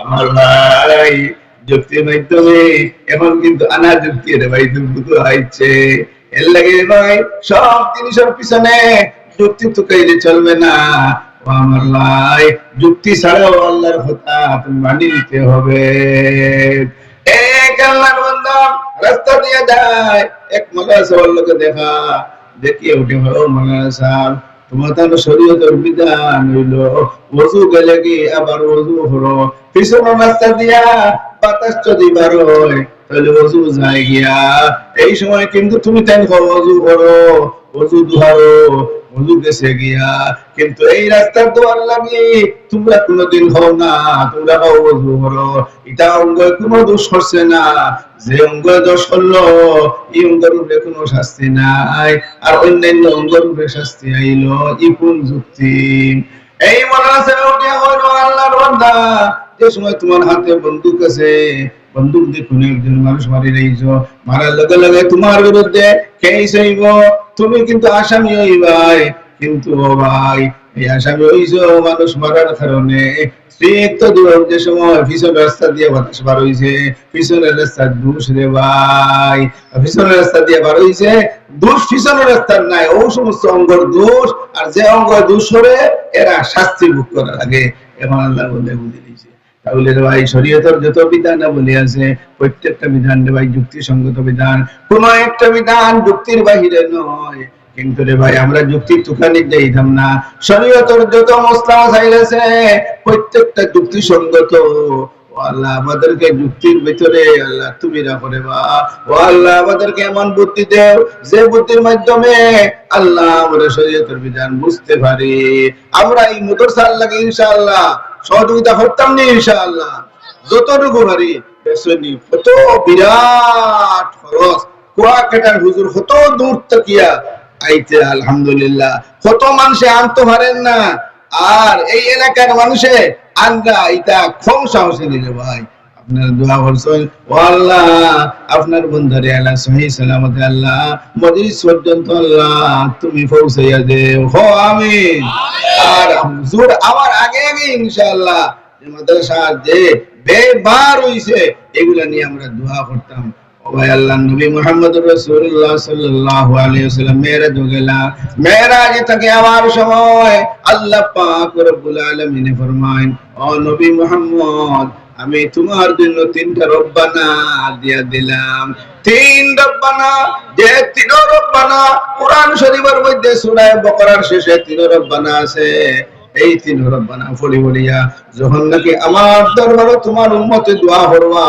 আমার ভাই এখন কিন্তু আনা হয়েছে। এর লাগে ভাই, সব পিছনে যুক্তি চলবে না। আমার ভাই, যুক্তি ছাড়াও আল্লাহর কথা তুমি নিতে হবে। এক আল্লাহর বান্দা রাস্তা দিয়ে যায়, এক দেখা, দেখিয়ে উঠে মাদ্রাসা তোমার তাহলে শরীয়তের বিধান হইল ওযু গেলে কি আবার ওযু হলো। পিছনের রাস্তা দিয়া, বাতাস যদি বার হয় তাহলে ওযু যায় গিয়া। এই সময় কিন্তু তুমি তাই ওযু করো ওযু দুহারো ওযু গেছে গিয়া। কিন্তু এই রাস্তার দোয়ার লাগি তোমরা কোনোদিন হও না, তোমরা হও ওযু করো। এটা অঙ্গ কোনো দোষ করছে না। যে অঙ্গ দোষ করল, এই অঙ্গের উপরে কোনো শাস্তি নাই। আর অন্যান্য অঙ্গের উপরে শাস্তি আইলো ই কোন যুক্তি। এই মনে আছে আল্লাহর বান্দা। যে সময় তোমার হাতে বন্দুক আছে। বন্দুক দিয়ে কোনো একজন মানুষ মারি রইছো মারার লগে লগে তোমার বিরুদ্ধে তুমি কিন্তু আসামি হইবাই কিন্তু ও ভাই, এই আসামি হইছো মানুষ মারার কারণে যে সময় রাস্তা দিয়ে বাতাস বার হইছে, পিছনের রাস্তা দুষ রে ভাই। রাস্তা দিয়ে বার হইছে পিছনের রাস্তার নাই, ও সমস্ত অঙ্গর দোষ, আর যে অঙ্গ দোষ করে এরা শাস্তি ভোগ করা লাগে। এখন আল্লাহ বলে বুঝে দিয়েছে তাহলে ভাই, শরীয়তের যত বিধান বলে আছে, প্রত্যেকটা বিধান রে ভাই যুক্তিসঙ্গত বিধান। কোন একটা বিধান যুক্তির বাহিরে নয়। কিন্তু রে ভাই, আমরা যুক্তির তুকানি দিতাম না। শরীয়তের যত মশলা চাইলেছে প্রত্যেকটা যুক্তিসঙ্গত। আল্লাহ, আমাদেরকে যুক্তির ভিতরে আল্লাহ তুমি রাখো বা ও আল্লাহ, আমাদেরকে এমন বুদ্ধি দেও, যে বুদ্ধির মাধ্যমে আল্লাহ আমরা শরীয়তের বিধান বুঝতে পারি। আমরা এই মুদরসা আল্লাহকে ইনশাআল্লাহ সহযোগিতা করতাম নি ইনশাআল্লাহ। যতটুকু পারি কত বিরাট খরচ। কুয়াকাটার হুজুর কত দূর তাকিয়া। আইতে আলহামদুলিল্লাহ। কত মানুষে আনতে পারেন না। আর এই এলাকার মানুষে আন্দা এটা কম সাহসী দিলে ভাই। আপনার দোয়া করছেন ও আল্লাহ আপনার বন্ধুরে আল্লাহ সহি সালামতে আল্লাহ মজলিস পর্যন্ত আল্লাহ তুমি পৌঁছাইয়া দেও। হো আমিন। আর হুজুর আমার আগে আগে ইনশাআল্লাহ যে মাদ্রাসা যে বেবার হইছে এগুলা নিয়ে আমরা দোয়া করতাম। ও ভাই আল্লাহ নবী মুহাম্মদ রাসূলুল্লাহ সাল্লাল্লাহু আলাইহি ওয়াসাল্লাম মেরাজ গেলা মেরাজ থেকে আমার সময় আল্লাহ পাক রব্বুল আলামিন ফরমায় ও নবী মুহাম্মদ আমি তোমার জন্য তিনটা রব্বানা দিয়া দিলাম। তিন রব্বানা, যে তিন রব্বানা, কোরআন শরীফের মধ্যে সুরায় বকরার শেষে তিন রব্বানা আছে। এই তিন রব্বানা ফলি বলিয়া, যখন নাকি আমার দরবারে তোমার উম্মতে দোয়া করবা